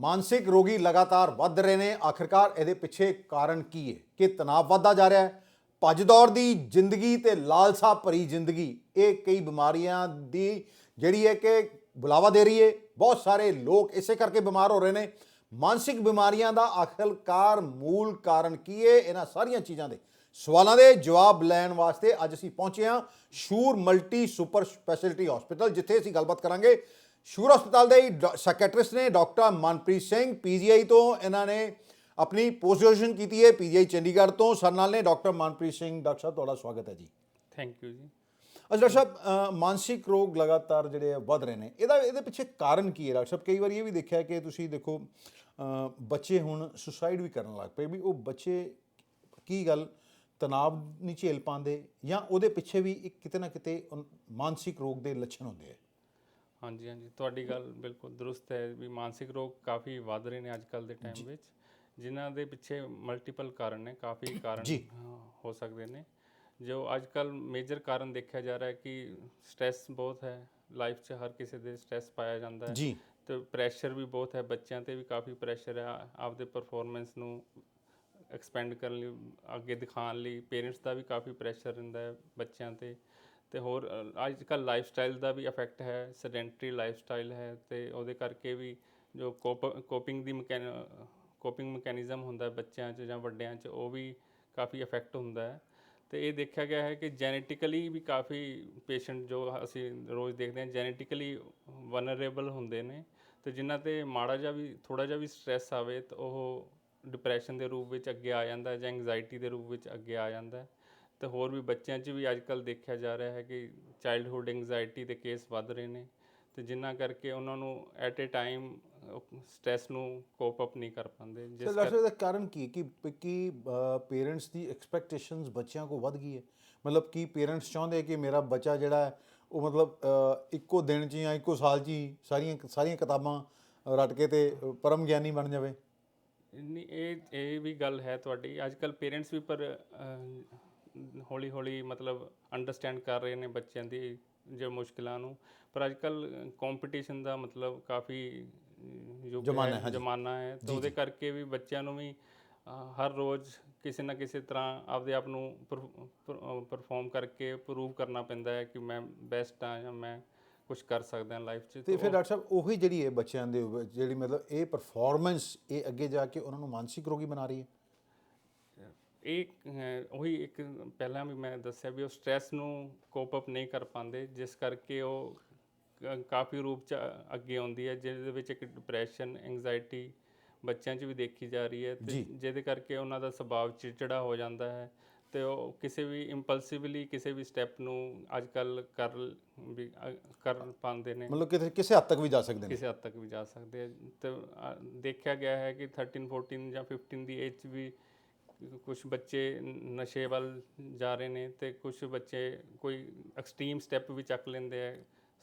ਮਾਨਸਿਕ ਰੋਗੀ ਲਗਾਤਾਰ ਵੱਧ ਰਹੇ ਨੇ। ਆਖਿਰਕਾਰ ਇਹਦੇ ਪਿੱਛੇ ਕਾਰਨ ਕੀ ਹੈ? ਕਿ ਤਣਾਅ ਵੱਧਦਾ ਜਾ ਰਿਹਾ ਹੈ। ਭੱਜ ਦੌੜ ਦੀ ਜ਼ਿੰਦਗੀ ਤੇ ਲਾਲਸਾ ਭਰੀ ਜ਼ਿੰਦਗੀ, ਇਹ ਕਈ ਬਿਮਾਰੀਆਂ ਦੀ ਜਿਹੜੀ ਹੈ ਕਿ ਬੁਲਾਵਾ ਦੇ ਰਹੀ ਹੈ। ਬਹੁਤ ਸਾਰੇ ਲੋਕ ਇਸੇ ਕਰਕੇ ਬਿਮਾਰ ਹੋ ਰਹੇ ਨੇ। ਮਾਨਸਿਕ ਬਿਮਾਰੀਆਂ ਦਾ ਆਖਿਰਕਾਰ ਮੂਲ ਕਾਰਨ ਕੀ ਹੈ? ਇਹਨਾਂ ਸਾਰੀਆਂ ਚੀਜ਼ਾਂ ਦੇ ਸਵਾਲਾਂ ਦੇ ਜਵਾਬ ਲੈਣ ਵਾਸਤੇ ਅੱਜ ਅਸੀਂ ਪਹੁੰਚੇ ਹਾਂ। ਸ਼ੂਰ ਮਲਟੀ ਸੁਪਰ ਸਪੈਸ਼ਲਿਟੀ ਹਸਪੀਟਲ, ਜਿੱਥੇ ਅਸੀਂ ਗੱਲਬਾਤ ਕਰਾਂਗੇ। ਸ਼ੂਰ ਹਸਪਤਾਲ ਦੇ ਸੈਕਟਰਿਸਟ ਨੇ ਡਾਕਟਰ ਮਨਪ੍ਰੀਤ ਸਿੰਘ ਪੀਜੀਆਈ ਤੋਂ ਇਹਨਾਂ ਨੇ ਆਪਣੀ ਪੋਸਟ ਗ੍ਰੈਜੂਏਸ਼ਨ ਕੀਤੀ ਹੈ ਪੀਜੀਆਈ ਚੰਡੀਗੜ੍ਹ ਤੋਂ। ਸਾਡੇ ਨਾਲ ਨੇ ਡਾਕਟਰ ਮਨਪ੍ਰੀਤ ਸਿੰਘ ਡਾਕਟਰ ਸਾਹਿਬ ਤੁਹਾਡਾ ਸਵਾਗਤ ਹੈ ਜੀ। ਥੈਂਕ ਯੂ ਜੀ। ਅੱਛਾ ਡਾਕਟਰ ਸਾਹਿਬ ਮਾਨਸਿਕ ਰੋਗ ਲਗਾਤਾਰ ਜਿਹੜੇ ਵੱਧ ਰਹੇ ਨੇ ਇਹਦਾ ਇਹਦੇ ਪਿੱਛੇ ਕਾਰਨ ਕੀ ਹੈ? ਡਾਕਟਰ ਸਾਹਿਬ ਕਈ ਵਾਰੀ ਇਹ ਵੀ ਦੇਖਿਆ ਕਿ ਤੁਸੀਂ ਦੇਖੋ ਬੱਚੇ ਹੁਣ ਸੁਸਾਈਡ ਵੀ ਕਰਨ ਲੱਗ ਪਏ ਵੀ ਉਹ ਬੱਚੇ ਕੀ ਗੱਲ ਤਣਾਅ ਨਹੀਂ ਝੇਲ ਪਾਉਂਦੇ ਜਾਂ ਉਹਦੇ ਪਿੱਛੇ ਵੀ ਇੱਕ ਕਿਤੇ ਨਾ ਕਿਤੇ ਮਾਨਸਿਕ ਰੋਗ ਦੇ ਲੱਛਣ ਹੁੰਦੇ ਆ। ਹਾਂਜੀ ਹਾਂਜੀ। ਤੁਹਾਡੀ ਗੱਲ ਬਿਲਕੁਲ ਦਰੁਸਤ ਹੈ ਵੀ ਮਾਨਸਿਕ ਰੋਗ ਕਾਫੀ ਵੱਧ ਰਹੇ ਨੇ ਅੱਜ ਕੱਲ ਦੇ ਟਾਈਮ ਵਿੱਚ ਜਿਨ੍ਹਾਂ ਦੇ ਪਿੱਛੇ ਮਲਟੀਪਲ ਕਾਰਨ ਨੇ ਕਾਫੀ ਕਾਰਨ। ਹਾਂ, ਸਕਦੇ ਨੇ। ਜੋ ਅੱਜ ਕੱਲ ਮੇਜਰ ਕਾਰਨ ਦੇਖਿਆ ਜਾ ਰਿਹਾ ਹੈ ਕਿ ਸਟ੍ਰੈਸ ਬਹੁਤ ਹੈ ਲਾਈਫ 'ਚ ਹਰ ਕਿਸੇ ਦੇ ਸਟ੍ਰੈਸ ਪਾਇਆ ਜਾਂਦਾ ਹੈ। ਜੀ। ਤੇ ਪ੍ਰੈਸ਼ਰ ਵੀ ਬਹੁਤ ਹੈ ਬੱਚਿਆਂ ਤੇ ਵੀ ਕਾਫੀ ਪ੍ਰੈਸ਼ਰ ਹੈ ਆਪਦੇ ਪਰਫਾਰਮੈਂਸ ਨੂੰ ਐਕਸਪੈਂਡ ਕਰਨ ਲਈ ਅੱਗੇ ਦਿਖਾਉਣ ਲਈ ਪੇਰੈਂਟਸ ਦਾ ਵੀ ਕਾਫੀ ਪ੍ਰੈਸ਼ਰ ਰਹਿੰਦਾ ਹੈ ਬੱਚਿਆਂ ਤੇ। ਤੇ ਹੋਰ ਅੱਜ ਕੱਲ ਲਾਈਫ ਸਟਾਈਲ ਦਾ ਵੀ ਇਫੈਕਟ ਹੈ ਸੈਡੈਂਟਰੀ ਲਾਈਫ ਸਟਾਈਲ ਹੈ ਤੇ ਉਹਦੇ ਕਰਕੇ ਵੀ ਜੋ ਕੋਪਿੰਗ ਦੀ ਕੋਪਿੰਗ ਮੈਕੈਨਿਜ਼ਮ ਹੁੰਦਾ ਬੱਚਿਆਂ 'ਚ ਜਾਂ ਵੱਡਿਆਂ 'ਚ, ਉਹ ਵੀ ਕਾਫੀ ਇਫੈਕਟ ਹੁੰਦਾ ਹੈ। ਤੇ ਇਹ ਦੇਖਿਆ ਗਿਆ ਹੈ ਕਿ ਜੈਨੇਟਿਕਲੀ ਵੀ ਕਾਫੀ ਪੇਸ਼ੈਂਟ ਜੋ ਅਸੀਂ ਰੋਜ਼ ਦੇਖਦੇ ਹਾਂ ਜੈਨੇਟਿਕਲੀ ਵਨਰੇਬਲ ਹੁੰਦੇ ਨੇ ਤੇ ਜਿਨ੍ਹਾਂ ਤੇ ਮਾੜਾ ਜਿਹਾ ਵੀ ਥੋੜਾ ਜਿਹਾ ਵੀ ਸਟ੍ਰੈਸ ਆਵੇ ਤਾਂ ਉਹ ਡਿਪਰੈਸ਼ਨ ਦੇ ਰੂਪ ਵਿੱਚ ਅੱਗੇ ਆ ਜਾਂਦਾ ਹੈ ਜਾਂ ਐਂਗਜ਼ਾਇਟੀ ਦੇ ਰੂਪ ਵਿੱਚ ਅੱਗੇ ਆ ਜਾਂਦਾ। ਹੈ ਤੇ ਹੋਰ ਵੀ ਬੱਚਿਆਂ 'ਚ ਵੀ ਅੱਜਕੱਲ ਦੇਖਿਆ ਜਾ ਰਿਹਾ ਹੈ ਕਿ ਚਾਈਲਡਹੁੱਡ ਐਂਗਜ਼ਾਇਟੀ ਦੇ ਕੇਸ ਵੱਧ ਰਹੇ ਨੇ ਤੇ ਜਿਨ੍ਹਾਂ ਕਰਕੇ ਉਹਨਾਂ ਨੂੰ ਐਟ ਅ ਟਾਈਮ ਸਟ੍ਰੈਸ ਨੂੰ ਕੋਪ ਅਪ ਨਹੀਂ ਕਰ ਪਾਉਂਦੇ ਜਿਸ ਇਹਦਾ ਕਾਰਨ ਕੀ ਹੈ? ਕਿ ਕਿ ਪੇਰੈਂਟਸ ਦੀ ਐਕਸਪੈਕਟੇਸ਼ਨਸ ਬੱਚਿਆਂ ਕੋ ਵੱਧ ਗਈ ਹੈ? ਮਤਲਬ ਕਿ ਪੇਰੈਂਟਸ ਚਾਹੁੰਦੇ ਕਿ ਮੇਰਾ ਬੱਚਾ ਜਿਹੜਾ ਹੈ ਉਹ ਮਤਲਬ ਇੱਕੋ ਦਿਨ 'ਚ ਜਾਂ ਇੱਕੋ ਸਾਲ 'ਚ ਹੀ ਸਾਰੀਆਂ ਸਾਰੀਆਂ ਕਿਤਾਬਾਂ ਰੱਟ ਕੇ ਤੇ ਪਰਮ ਗਿਆਨੀ ਬਣ ਜਾਵੇ? ਨਹੀਂ ਇਹ ਇਹ ਵੀ ਗੱਲ ਹੈ ਤੁਹਾਡੀ। ਅੱਜ ਕੱਲ ਪੇਰੈਂਟਸ ਵੀ ਪਰ ਹੌਲੀ ਹੌਲੀ ਮਤਲਬ ਅੰਡਰਸਟੈਂਡ ਕਰ ਰਹੇ ਨੇ ਬੱਚਿਆਂ ਦੀ ਜੋ ਮੁਸ਼ਕਿਲਾਂ ਨੂੰ। ਪਰ ਅੱਜ ਕੱਲ ਕੰਪੀਟੀਸ਼ਨ ਦਾ ਮਤਲਬ ਕਾਫੀ ਯੁੱਗ ਜ਼ਮਾਨਾ ਹੈ। ਜ਼ਮਾਨਾ ਹੈ। ਤਾਂ ਉਹਦੇ ਕਰਕੇ ਵੀ ਬੱਚਿਆਂ ਨੂੰ ਵੀ ਹਰ ਰੋਜ਼ ਕਿਸੇ ਨਾ ਕਿਸੇ ਤਰ੍ਹਾਂ ਆਪਦੇ ਆਪ ਨੂੰ ਪਰਫਾਰਮ ਕਰਕੇ ਪ੍ਰੂਵ ਕਰਨਾ ਪੈਂਦਾ ਹੈ ਕਿ ਮੈਂ ਬੈਸਟ ਹਾਂ ਜਾਂ ਮੈਂ ਕੁਝ ਕਰ ਸਕਦਾ ਹਾਂ ਲਾਈਫ 'ਚ। ਤੇ ਫਿਰ ਡਾਕਟਰ ਸਾਹਿਬ ਉਹੀ ਜਿਹੜੀ ਹੈ ਬੱਚਿਆਂ ਦੇ ਜਿਹੜੀ ਮਤਲਬ ਇਹ ਪਰਫਾਰਮੈਂਸ ਇਹ ਅੱਗੇ ਜਾ ਕੇ ਉਹਨਾਂ ਨੂੰ ਮਾਨਸਿਕ ਰੋਗੀ ਬਣਾ ਰਹੀ ਹੈ? ਇਹ ਅਹ, ਉਹੀ ਇੱਕ ਪਹਿਲਾਂ ਵੀ ਮੈਂ ਦੱਸਿਆ ਵੀ ਉਹ ਸਟ੍ਰੈਸ ਨੂੰ ਕੋਪ ਅਪ ਨਹੀਂ ਕਰ ਪਾਉਂਦੇ ਜਿਸ ਕਰਕੇ ਉਹ ਕ- ਕਾਫੀ ਰੂਪ ਚ ਅੱਗੇ ਆਉਂਦੀ ਹੈ ਜਿਹਦੇ ਵਿੱਚ ਇੱਕ ਡਿਪਰੈਸ਼ਨ ਐਂਗਜ਼ਾਇਟੀ ਬੱਚਿਆਂ 'ਚ ਵੀ ਦੇਖੀ ਜਾ ਰਹੀ ਹੈ ਤੇ ਜੀ। ਜਿਹਦੇ ਕਰਕੇ ਉਹਨਾਂ ਦਾ ਸੁਭਾਅ ਚਿੜਚਿੜਾ ਹੋ ਜਾਂਦਾ ਹੈ ਤੇ ਉਹ ਕਿਸੇ ਵੀ ਇੰਪਲਸਿਵਲੀ ਕਿਸੇ ਵੀ ਸਟੈਪ ਨੂੰ ਅੱਜ ਕੱਲ ਕਰ ਵੀ ਅ- ਕਰ ਪਾਉਂਦੇ ਨੇ। ਮਤਲਬ ਕਿਤੇ ਕਿਸੇ ਹੱਦ ਤੱਕ ਵੀ ਜਾ ਸਕਦੇ ਨੇ। ਕਿਸੇ ਹੱਦ ਤੱਕ ਵੀ ਜਾ ਸਕਦੇ ਆ। ਤੇ ਅ, ਦੇਖਿਆ ਗਿਆ ਹੈ ਕਿ 13 14 ਜਾਂ 15 ਦੀ ਏਜ ਵੀ ਕੁਝ ਬੱਚੇ ਨਸ਼ੇ ਵੱਲ ਜਾ ਰਹੇ ਨੇ ਤੇ ਕੁਝ ਬੱਚੇ ਕੋਈ ਐਕਸਟ੍ਰੀਮ ਸਟੈਪ ਵੀ ਚੱਕ ਲੈਂਦੇ ਆ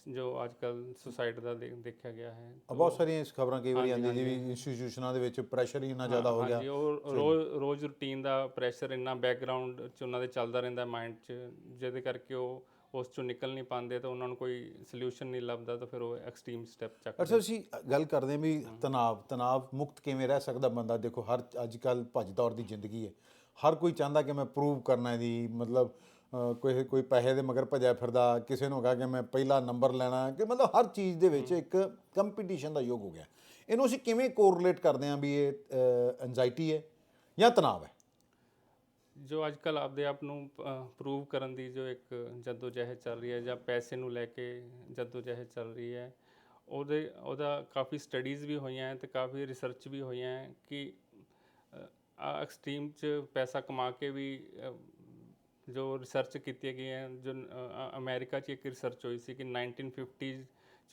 ਜੋ ਅੱਜ ਕੱਲ ਸੁਸਾਇਡ ਦਾ ਦੇ- ਦੇਖਿਆ ਗਿਆ ਹੈ। ਬਹੁਤ ਸਾਰੀਆਂ ਇਸ ਖਬਰਾਂ ਕਈ ਵਾਰੀ ਆਉਂਦੀਆਂ ਜਿਵੇਂ ਇੰਸਟੀਟਿਊਸ਼ਨਾਂ ਦੇ ਵਿੱਚ ਪ੍ਰੈਸ਼ਰ ਹੀ ਇੰਨਾ ਜ਼ਿਆਦਾ ਹੋ ਗਿਆ। ਹਾਂਜੀ ਉਹ ਰੋਜ਼ ਰੋਜ਼ ਰੂਟੀਨ ਦਾ ਪ੍ਰੈਸ਼ਰ ਇੰਨਾ ਬੈਕਗ੍ਰਾਉਂਡ 'ਚ ਉਹਨਾਂ ਦੇ ਚੱਲਦਾ ਰਹਿੰਦਾ ਮਾਈਂਡ 'ਚ ਜਿਹਦੇ ਕਰਕੇ ਉਹ ਉਸ 'ਚੋਂ ਨਿਕਲ ਨਹੀਂ ਪਾਉਂਦੇ ਤਾਂ ਉਹਨਾਂ ਨੂੰ ਕੋਈ ਸੋਲੂਸ਼ਨ ਨਹੀਂ ਲੱਭਦਾ ਤਾਂ ਫਿਰ ਉਹ ਐਕਸਟ੍ਰੀਮ ਸਟੈਪ ਚੱਕ ਅੱਛਾ ਅਸੀਂ ਗੱਲ ਕਰਦੇ ਹਾਂ ਵੀ ਤਣਾਅ ਤਣਾਅ ਮੁਕਤ ਕਿਵੇਂ ਰਹਿ ਸਕਦਾ ਬੰਦਾ? ਦੇਖੋ ਹਰ ਅੱਜ ਕੱਲ ਭੱਜ ਦੌੜ ਦੀ ਜ਼ਿੰਦਗੀ ਹੈ। ਹਰ ਕੋਈ ਚਾਹੁੰਦਾ ਕਿ ਮੈਂ ਪ੍ਰੂਵ ਕਰਨਾ ਇਹਦੀ ਮਤਲਬ ਕੋਈ ਕੋਈ ਪੈਸੇ ਦੇ ਮਗਰ ਭੱਜਿਆ ਫਿਰਦਾ ਕਿਸੇ ਨੂੰ ਹੈਗਾ ਕਿ ਮੈਂ ਪਹਿਲਾ ਨੰਬਰ ਲੈਣਾ ਕਿ ਮਤਲਬ ਹਰ ਚੀਜ਼ ਦੇ ਵਿੱਚ ਇੱਕ ਕੰਪੀਟੀਸ਼ਨ ਦਾ ਯੁੱਗ ਹੋ ਗਿਆ। ਇਹਨੂੰ ਅਸੀਂ ਕਿਵੇਂ ਕੋਰਿਲੇਟ ਕਰਦੇ ਹਾਂ ਵੀ ਇਹ ਐਂਜ਼ਾਈਟੀ ਹੈ ਜਾਂ ਤਣਾਅ ਹੈ? ਜੋ ਅੱਜ ਕੱਲ ਆਪਦੇ ਆਪ ਨੂੰ ਪ੍ਰੂਵ ਕਰਨ ਦੀ ਜੋ ਇੱਕ ਜਹਿਦ ਚੱਲ ਰਹੀ ਹੈ ਜਾਂ ਪੈਸੇ ਨੂੰ ਲੈ ਕੇ ਜਹਿਦ ਚੱਲ ਰਹੀ ਹੈ ਉਹਦੇ ਉਹਦਾ ਕਾਫੀ ਸਟੱਡੀਜ਼ ਵੀ ਹੋਈਆਂ ਹੈ ਤੇ ਕਾਫੀ ਰਿਸਰਚ ਵੀ ਹੋਈਆਂ ਹੈ ਕਿ ਐਕਸਟ੍ਰੀਮ ਚ ਪੈਸਾ ਕਮਾ ਕੇ ਵੀ ਜੋ ਰਿਸਰਚ ਕੀਤੀਆਂ ਗਈਆਂ ਜੋ ਅ, ਅਮਰੀਕਾ 'ਚ ਇੱਕ ਰਿਸਰਚ ਹੋਈ ਸੀ ਕਿ 1950s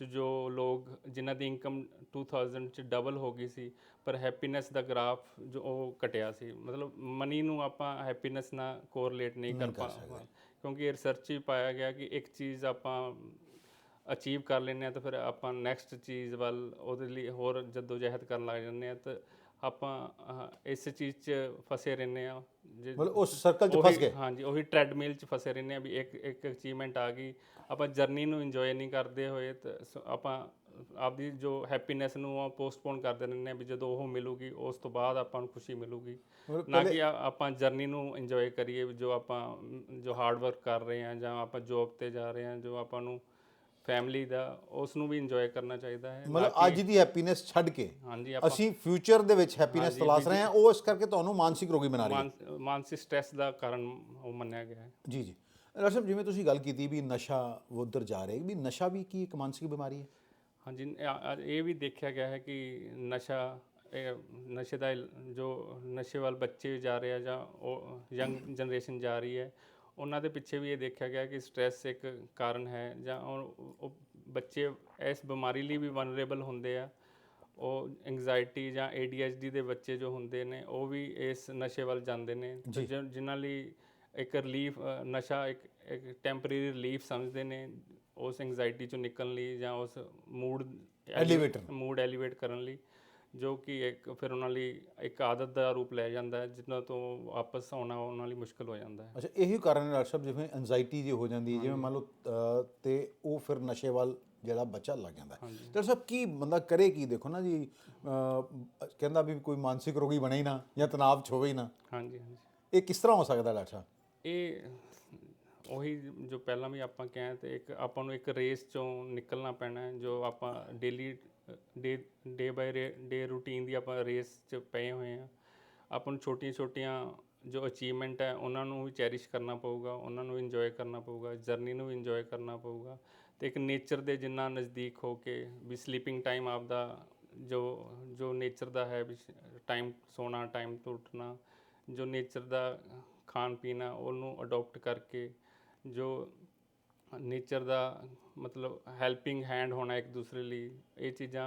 'ਚ ਜੋ ਲੋਕ ਜਿਨ੍ਹਾਂ ਦੀ ਇਨਕਮ 2000 ਚ ਡਬਲ ਹੋ ਗਈ ਸੀ ਪਰ ਹੈਪੀਨੈਸ ਦਾ ਗ੍ਰਾਫ ਜੋ ਉਹ ਘਟਿਆ ਸੀ। ਮਤਲਬ ਮਨੀ ਨੂੰ ਆਪਾਂ ਹੈਪੀਨੈਸ ਨਾਲ ਕੋਰਿਲੇਟ ਨਹੀਂ ਕਰ ਪਾ ਕਿਉਂਕਿ ਰਿਸਰਚ ਵੀ ਪਾਇਆ ਗਿਆ ਕਿ ਇੱਕ ਚੀਜ਼ ਆਪਾਂ ਅਚੀਵ ਕਰ ਲੈਂਦੇ ਆ ਤਾਂ ਫਿਰ ਆਪਾਂ ਨੈਕਸਟ ਚੀਜ਼ ਵੱਲ ਉਹਦੇ ਲਈ ਹੋਰ ਜਦੋਜਹਿਦ ਕਰਨ ਲੱਗ ਜਾਂਦੇ ਆ ਤਾਂ ਆਪਾਂ ਇਸ ਚੀਜ਼ 'ਚ ਫਸੇ ਰਹਿੰਦੇ ਆ ਜੇ- ਮਤਲਬ ਉਸ ਸਰਕਲ 'ਚ ਫਸ ਗਏ। ਹਾਂਜੀ ਉਹੀ ਟ੍ਰੈਡਮਿਲ 'ਚ ਫਸੇ ਰਹਿੰਦੇ ਆ ਵੀ ਇੱਕ ਇੱਕ ਅਚੀਵਮੈਂਟ ਆ ਗਈ ਆਪਾਂ ਜਰਨੀ ਨੂੰ ਇੰਜੋਏ ਨਹੀਂ ਕਰਦੇ ਹੋਏ ਤਾਂ ਸ- ਆਪਾਂ ਆਪਦੀ ਜੋ ਹੈਪੀਨੈਸ ਨੂੰ ਉਹ ਪੋਸਟਪੋਨ ਕਰਦੇ ਰਹਿੰਦੇ ਆ ਵੀ ਜਦੋਂ ਉਹ ਮਿਲੂਗੀ ਉਸ ਤੋਂ ਬਾਅਦ ਆਪਾਂ ਨੂੰ ਖੁਸ਼ੀ ਮਿਲੂਗੀ। ਮਤਲਬ ਨਾ ਕਿ ਆ- ਆਪਾਂ ਜਰਨੀ ਨੂੰ ਇੰਜੋਏ ਕਰੀਏ ਵੀ ਜੋ ਆਪਾਂ ਮ, ਜੋ ਹਾਰਡ ਵਰਕ ਕਰ ਰਹੇ ਆ ਜਾਂ ਆਪਾਂ ਜੌਬ ਤੇ ਜਾ ਰਹੇ ਆ ਜੋ ਆਪਾਂ ਨੂੰ ਫੈਮਿਲੀ ਦਾ ਉਸ ਨੂੰ ਵੀ ਇੰਜੋਏ ਕਰਨਾ ਚਾਹੀਦਾ ਹੈ। ਨਾ ਮਤਲਬ ਕਿ- ਅੱਜ ਦੀ ਹੈਪੀਨੈਸ ਛੱਡ ਕੇ ਹਾਂਜੀ ਆਪਾਂ ਅਸੀਂ ਫਿਊਚਰ ਦੇ ਵਿੱਚ ਹੈਪੀਨੈਸ ਤਲਾਸ਼ ਰਹੇ ਹਾਂ ਉਹ ਇਸ ਕਰਕੇ ਤੁਹਾਨੂੰ ਮਾਨਸਿਕ ਰੋਗੀ ਬਣਾ ਰਹੀ ਹੈ। ਮਾਨ- ਮਾਨਸਿਕ ਸਟ੍ਰੈਸ ਦਾ ਕਾਰਨ ਉਹ ਮੰਨਿਆ ਗਿਆ ਹੈ। ਜੀ ਜੀ। ਸਾਹਿਬ ਜਿਵੇਂ ਤੁਸੀਂ ਗੱਲ ਕੀਤੀ ਵੀ ਨਸ਼ਾ ਉਧਰ ਜਾ ਰਿਹਾ ਵੀ ਨਸ਼ਾ ਵੀ ਕੀ ਇੱਕ ਮਾਨਸਿਕ ਬਿਮਾਰੀ ਹੈ? ਹਾਂਜੀ ਇਹ- ਵੀ ਦੇਖਿਆ ਗਿਆ ਹੈ ਕਿ ਨਸ਼ਾ ਇਹ ਨਸ਼ੇ ਦਾ ਇਲ- ਜੋ ਨਸ਼ੇ ਵੱਲ ਬੱਚੇ ਜਾ ਰਹੇ ਆ ਜਾਂ ਉਹ ਯੰਗ ਜਨਰੇਸ਼ਨ ਜਾ ਰਹੀ ਹੈ ਉਹਨਾਂ ਦੇ ਪਿੱਛੇ ਵੀ ਇਹ ਦੇਖਿਆ ਗਿਆ ਕਿ ਸਟ੍ਰੈਸ ਇੱਕ ਕਾਰਨ ਹੈ ਜਾਂ ਉਹ ਉਹ ਬੱਚੇ ਇਸ ਬਿਮਾਰੀ ਲਈ ਵੀ ਵਨਰੇਬਲ ਹੁੰਦੇ ਆ। ਉਹ ਐਂਗਜ਼ਾਇਟੀ ਜਾਂ ADHD ਦੇ ਬੱਚੇ ਜੋ ਹੁੰਦੇ ਨੇ ਉਹ ਵੀ ਇਸ ਨਸ਼ੇ ਵੱਲ ਜਾਂਦੇ ਨੇ। ਤੇ ਜਿ- ਜਿਨ੍ਹਾਂ ਲਈ ਇੱਕ ਰਿਲੀਫ ਨਸ਼ਾ ਇੱਕ ਇੱਕ ਟੈਂਪਰੇਰੀ ਰਿਲੀਫ ਸਮਝਦੇ ਨੇ ਉਸ ਐਂਗਜ਼ਾਇਟੀ ਚੋਂ ਨਿਕਲਣ ਲਈ ਜਾਂ ਉਸ ਮੂਡ Elevator। ਮੂਡ ਐਲੀਵੇਟ ਕਰਨ ਲਈ ਜੋ ਕਿ ਇੱਕ ਫਿਰ ਉਹਨਾਂ ਲਈ ਇੱਕ ਆਦਤ ਦਾ ਰੂਪ ਲੈ ਜਾਂਦਾ ਹੈ ਜਿਨ੍ਹਾਂ ਤੋਂ ਵਾਪਸ ਆਉਣਾ ਉਹਨਾਂ ਲਈ ਮੁਸ਼ਕਲ ਹੋ ਜਾਂਦਾ ਹੈ। ਅੱਛਾ ਇਹੀ ਕਾਰਨ ਹੈ ਡਾਕਟਰ ਸਾਹਿਬ ਜਿਵੇਂ ਐਂਜ਼ਾਈਟੀ ਜੇ ਹੋ ਜਾਂਦੀ ਹੈ ਜਿਵੇਂ ਮੰਨ ਲਓ ਤੇ ਉਹ ਫਿਰ ਨਸ਼ੇ ਵੱਲ ਜਿਹੜਾ ਬੱਚਾ ਲੱਗ ਜਾਂਦਾ ਹੈ। ਡਾਕਟਰ ਸਾਹਿਬ ਕੀ ਬੰਦਾ ਕਰੇ ਕੀ? ਦੇਖੋ ਨਾ ਜੀ ਕਹਿੰਦਾ ਵੀ ਕੋਈ ਮਾਨਸਿਕ ਰੋਗੀ ਬਣੇ ਹੀ ਨਾ ਜਾਂ ਤਣਾਅ ਚ ਹੋਵੇ ਹੀ ਨਾ। ਹਾਂਜੀ ਹਾਂਜੀ। ਇਹ ਕਿਸ ਤਰ੍ਹਾਂ ਹੋ ਸਕਦਾ ਡਾਕਟਰ ਸਾਹਿਬ? ਇਹ ਉਹੀ ਜੋ ਪਹਿਲਾਂ ਵੀ ਆਪਾਂ ਕਿਹਾ ਤੇ ਇੱਕ ਆਪਾਂ ਨੂੰ ਇੱਕ ਰੇਸ ਚੋਂ ਨਿਕਲਣਾ ਪੈਣਾ ਜੋ ਆਪਾਂ ਡੇਲੀ ਡੇ ਡੇ ਬਾਈ ਡੇ ਰੂਟੀਨ ਦੀ ਆਪਾਂ ਰੇਸ 'ਚ ਪਏ ਹੋਏ ਆ ਆਪਾਂ ਨੂੰ ਛੋਟੀਆਂ ਛੋਟੀਆਂ ਜੋ ਅਚੀਵਮੈਂਟ ਹੈ, ਉਹਨਾਂ ਨੂੰ ਵੀ ਚੈਰਿਸ਼ ਕਰਨਾ ਪਊਗਾ, ਉਹਨਾਂ ਨੂੰ ਇੰਜੋਏ ਕਰਨਾ ਪਊਗਾ ਜਰਨੀ ਨੂੰ ਵੀ ਇੰਜੋਏ ਕਰਨਾ ਪਊਗਾ। ਤੇ ਇੱਕ ਨੇਚਰ ਦੇ ਜਿੰਨਾ ਨਜ਼ਦੀਕ ਹੋ ਕੇ ਵੀ ਸਲੀਪਿੰਗ ਟਾਈਮ ਆਪਦਾ ਜੋ ਜੋ ਨੇਚਰ ਦਾ ਹੈ, ਵੀ ਟਾਈਮ ਸੋਣਾ ਟਾਈਮ ਤੋਂ ਉੱਠਣਾ, ਜੋ ਨੇਚਰ ਦਾ ਖਾਣ ਪੀਣਾ ਉਹਨੂੰ ਅਡਾਪਟ ਕਰਕੇ ਜੋ ਨੇਚਰ ਦਾ ਮਤਲਬ ਹੈਲਪਿੰਗ ਹੈਂਡ ਹੋਣਾ ਇੱਕ ਦੂਸਰੇ ਲਈ ਇਹ ਚੀਜ਼ਾਂ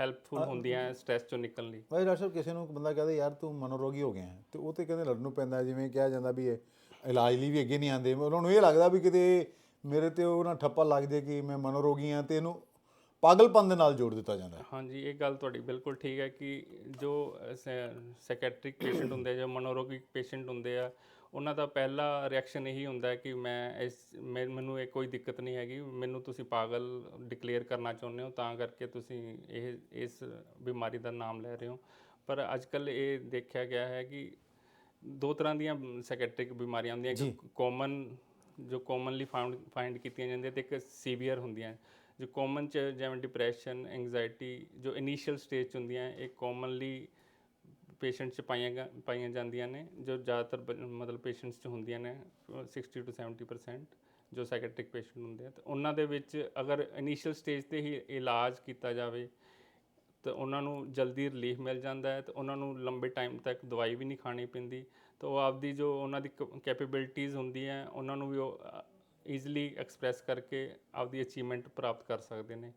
ਹੈਲਪਫੁਲ ਹੁੰਦੀਆਂ ਸਟ੍ਰੈਸ ਚੋਂ ਨਿਕਲਣ ਲਈ। ਭਾਈ ਡਾਕਟਰ ਕਿਸੇ ਨੂੰ ਬੰਦਾ ਕਹਦੇ ਯਾਰ ਤੂੰ ਮਨੋਰੋਗੀ ਹੋ ਗਿਆ ਹੈ ਤੇ ਉਹ ਤੇ ਕਹਿੰਦੇ ਲੜਨ ਨੂੰ ਪੈਂਦਾ ਜਿਵੇਂ ਕਿਹਾ ਜਾਂਦਾ ਵੀ ਇਹ ਇਲਾਜ ਲਈ ਵੀ ਅੱਗੇ ਨਹੀਂ ਆਉਂਦੇ। ਉਹਨਾਂ ਨੂੰ ਇਹ ਲੱਗਦਾ ਵੀ ਕਿਤੇ ਮੇਰੇ ਤੇ ਉਹ ਨਾ ਠੱਪਾ ਲੱਗ ਜੇ ਕਿ ਮੈਂ ਮਨੋਰੋਗੀ ਹਾਂ ਤੇ ਇਹਨੂੰ ਪਾਗਲਪਨ ਦੇ ਨਾਲ ਜੋੜ ਦਿੱਤਾ ਜਾਂਦਾ ਹੈ। ਹਾਂਜੀ ਇਹ ਗੱਲ ਤੁਹਾਡੀ ਬਿਲਕੁਲ ਠੀਕ ਹੈ ਕਿ ਜੋ ਸਾਈਕੈਟ੍ਰਿਕ ਪੇਸ਼ੈਂਟ ਹੁੰਦੇ ਆ ਜਾਂ ਮਨੋਰੋਗਿਕ ਪੇਸ਼ੈਂਟ ਹੁੰਦੇ ਆ ਉਹਨਾਂ ਦਾ ਪਹਿਲਾ ਰਿਐਕਸ਼ਨ ਇਹੀ ਹੁੰਦਾ ਕਿ ਮੈਂ ਇਸ ਮੈਨੂੰ ਇਹ ਕੋਈ ਦਿੱਕਤ ਨਹੀਂ ਹੈਗੀ ਮੈਨੂੰ ਤੁਸੀਂ ਪਾਗਲ ਡਿਕਲੇਅਰ ਕਰਨਾ ਚਾਹੁੰਦੇ ਹੋ ਤਾਂ ਕਰਕੇ ਤੁਸੀਂ ਇਹ ਇਸ ਬਿਮਾਰੀ ਦਾ ਨਾਮ ਲੈ ਰਹੇ ਹੋ। ਪਰ ਅੱਜਕੱਲ ਇਹ ਦੇਖਿਆ ਗਿਆ ਹੈ ਕਿ ਦੋ ਤਰ੍ਹਾਂ ਦੀਆਂ ਸਾਈਕੈਟ੍ਰਿਕ ਬਿਮਾਰੀਆਂ ਹੁੰਦੀਆਂ ਇੱਕ ਕਾਮਨ ਜੋ ਕਾਮਨਲੀ ਫਾਊਂਡ ਫਾਈਂਡ ਕੀਤੀਆਂ ਜਾਂਦੀਆਂ ਤੇ ਇੱਕ ਸੀਵੀਅਰ ਹੁੰਦੀਆਂ। ਜੋ ਕਾਮਨ ਚ ਜਿਵੇਂ ਡਿਪਰੈਸ਼ਨ ਐਂਗਜ਼ਾਇਟੀ ਜੋ ਇਨੀਸ਼ੀਅਲ ਸਟੇਜ 'ਚ ਹੁੰਦੀਆਂ, ਇਹ ਕਾਮਨਲੀ ਪੇਸ਼ੈਂਟ 'ਚ ਪਾਈਆਂ ਗਾ- ਪਾਈਆਂ ਜਾਂਦੀਆਂ ਨੇ, ਜੋ ਜ਼ਿਆਦਾਤਰ ਬ- ਮਤਲਬ ਪੇਸ਼ੈਂਟਸ 'ਚ ਹੁੰਦੀਆਂ ਨੇ, ਅਹ 60 ਤੋਂ 70% ਜੋ ਸਾਈਕੈਟ੍ਰਿਕ ਪੇਸ਼ੈਂਟ ਹੁੰਦੇ ਆ। ਤੇ ਉਹਨਾਂ ਦੇ ਵਿੱਚ ਅਗਰ ਇਨੀਸ਼ੀਅਲ ਸਟੇਜ ਤੇ ਹੀ ਇਲਾਜ ਕੀਤਾ ਜਾਵੇ, ਤਾਂ ਉਹਨਾਂ ਨੂੰ ਜਲਦੀ ਰਿਲੀਫ ਮਿਲ ਜਾਂਦਾ ਹੈ ਤੇ ਉਹਨਾਂ ਨੂੰ ਲੰਬੇ ਟਾਈਮ ਤੱਕ ਦਵਾਈ ਵੀ ਨਹੀਂ ਖਾਣੀ ਪੈਂਦੀ। ਤਾਂ ਉਹ ਆਪਦੀ ਜੋ ਉਹਨਾਂ ਦੀ ਕੈਪੇਬਿਲਿਟੀਜ਼ ਹੈ, ਉਹਨਾਂ ਨੂੰ ਵੀ ਉਹ ਈਜ਼ੀਲੀ ਐਕਸਪ੍ਰੈਸ ਕਰਕੇ ਆਪਦੀ ਅਚੀਵਮੈਂਟ ਪ੍ਰਾਪਤ ਕਰ ਸਕਦੇ ਨੇ।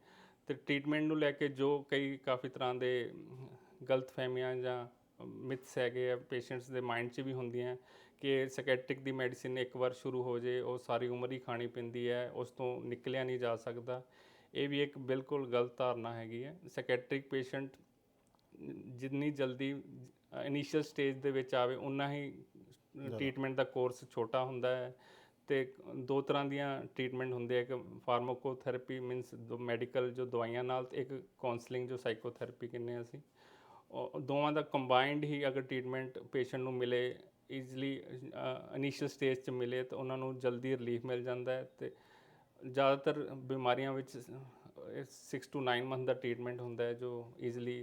ਤੇ ਟ੍ਰੀਟਮੈਂਟ ਨੂੰ ਲੈ ਕੇ ਜੋ ਕਈ ਕਾਫੀ ਤਰ੍ਹਾਂ ਦੇ ਗਲਤ ਫਹਿਮੀਆਂ ਜਾਂ ਮਿਥਸ ਹੈਗੇ ਆ ਪੇਸ਼ੈਂਟਸ ਦੇ ਮਾਈਂਡ 'ਚ ਵੀ ਹੁੰਦੀਆਂ ਕਿ ਸਾਈਕੈਟ੍ਰਿਕ ਦੀ ਮੈਡੀਸਿਨ ਇੱਕ ਵਾਰ ਸ਼ੁਰੂ ਹੋ ਜੇ ਉਹ ਸਾਰੀ ਉਮਰ ਹੀ ਖਾਣੀ ਪੈਂਦੀ ਹੈ ਉਸ ਤੋਂ ਨਿਕਲਿਆ ਨਹੀਂ ਜਾ ਸਕਦਾ। ਇਹ ਵੀ ਇੱਕ ਬਿਲਕੁਲ ਗਲਤ ਧਾਰਨਾ ਹੈਗੀ ਹੈ। ਸਾਈਕੈਟ੍ਰਿਕ ਪੇਸ਼ੈਂਟ ਜਿੰਨੀ ਜਲਦੀ ਇਨੀਸ਼ੀਅਲ ਸਟੇਜ ਦੇ ਵਿੱਚ ਆਵੇ ਉਨਾ ਹੀ ਟ੍ਰੀਟਮੈਂਟ ਦਾ ਕੋਰਸ ਛੋਟਾ ਹੁੰਦਾ ਹੈ। ਤੇ ਦੋ ਤਰ੍ਹਾਂ ਦੀਆਂ ਟ੍ਰੀਟਮੈਂਟ ਹੁੰਦੇ ਆ ਇੱਕ ਫਾਰਮਾਕੋਥੈਰੇਪੀ ਮੀਨਸ ਦੋ ਮੈਡੀਕਲ ਜੋ ਦਵਾਈਆਂ ਨਾਲ ਤੇ ਇੱਕ ਕਾਉਂਸਲਿੰਗ ਜੋ ਸਾਈਕੋਥੈਰੇਪੀ ਕਹਿੰਦੇ ਹਾਂ ਅਸੀਂ। ਦੋਵਾਂ ਦਾ ਕੰਬਾਈਨਡ ਹੀ ਅਗਰ ਟ੍ਰੀਟਮੈਂਟ ਪੇਸ਼ੈਂਟ ਨੂੰ ਮਿਲੇ ਈਜ਼ੀਲੀ ਇਨੀਸ਼ੀਅਲ ਸਟੇਜ 'ਚ ਮਿਲੇ ਤਾਂ ਉਹਨਾਂ ਨੂੰ ਜਲਦੀ ਰਿਲੀਫ ਮਿਲ ਜਾਂਦਾ ਹੈ ਤੇ ਜ਼ਿਆਦਾਤਰ ਬਿਮਾਰੀਆਂ ਵਿੱਚ 6 ਟੂ 9 ਮੰਥ ਦਾ ਟ੍ਰੀਟਮੈਂਟ ਹੁੰਦਾ ਹੈ ਜੋ ਈਜ਼ੀਲੀ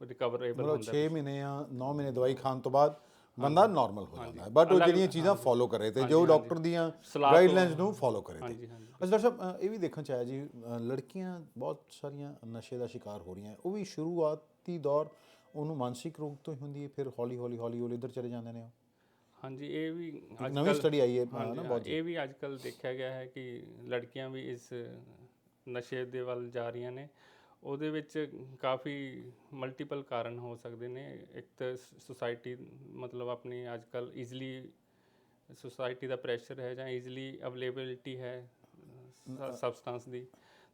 ਰਿਕਵਰੇਬਲ ਮਤਲਬ ਹੁੰਦਾ 6 ਮਹੀਨੇ ਜਾਂ 9 ਮਹੀਨੇ ਦਵਾਈ ਖਾਣ ਤੋਂ ਬਾਅਦ ਬੰਦਾ ਨਾਰਮਲ ਹੋ ਜਾਂਦਾ ਹੈ। ਬਟ ਉਹ ਜਿਹੜੀਆਂ ਚੀਜ਼ਾਂ ਫੋਲੋ ਕਰੇ ਤੇ ਜੋ ਡਾਕਟਰ ਦੀਆਂ ਗਾਈਡਲਾਈਨਸ ਨੂੰ ਫੋਲੋ ਕਰੇ ਤੇ। ਅੱਛਾ ਡਾਕਟਰ ਸਾਹਿਬ ਇਹ ਵੀ ਦੇਖਣ ਚ ਆਇਆ ਜੀ ਲੜਕੀਆਂ ਬਹੁਤ ਸਾਰੀਆਂ ਨਸ਼ੇ ਦਾ ਸ਼ਿਕਾਰ ਹੋ ਰਹੀਆਂ। ਉਹ ਵੀ ਸ਼ੁਰੂਆਤੀ ਦੌਰ ਉਹਨੂੰ ਮਾਨਸਿਕ ਰੋਗ ਤੋਂ ਹੀ ਹੁੰਦੀ ਹੈ ਫਿਰ ਹੌਲੀ ਹੌਲੀ ਹੌਲੀ ਹੌਲੀ ਇੱਧਰ ਚਲੇ ਜਾਂਦੇ ਨੇ ਉਹ। ਹਾਂਜੀ ਇਹ ਵੀ ਅੱਜ ਨਵੀਂ ਸਟੱਡੀ ਆਈ ਹੈ ਨਾ ਬਹੁਤ ਇਹ ਵੀ ਅੱਜ ਕੱਲ ਦੇਖਿਆ ਗਿਆ ਹੈ ਕਿ ਲੜਕੀਆਂ ਵੀ ਇਸ ਨਸ਼ੇ ਦੇ ਵੱਲ ਜਾ ਰਹੀਆਂ ਨੇ। ਉਹਦੇ ਵਿੱਚ ਕਾਫੀ ਮਲਟੀਪਲ ਕਾਰਨ ਹੋ ਸਕਦੇ ਨੇ। ਇੱਕ ਤਾਂ ਸੁਸਾਇਟੀ ਮਤਲਬ ਆਪਣੀ ਅੱਜ ਕੱਲ ਈਜ਼ੀਲੀ ਸੁਸਾਇਟੀ ਦਾ ਪ੍ਰੈਸ਼ਰ ਹੈ ਜਾਂ ਈਜ਼ੀਲੀ ਅਵੇਲੇਬਿਲਿਟੀ ਹੈ ਸਬਸਟੈਂਸ ਦੀ।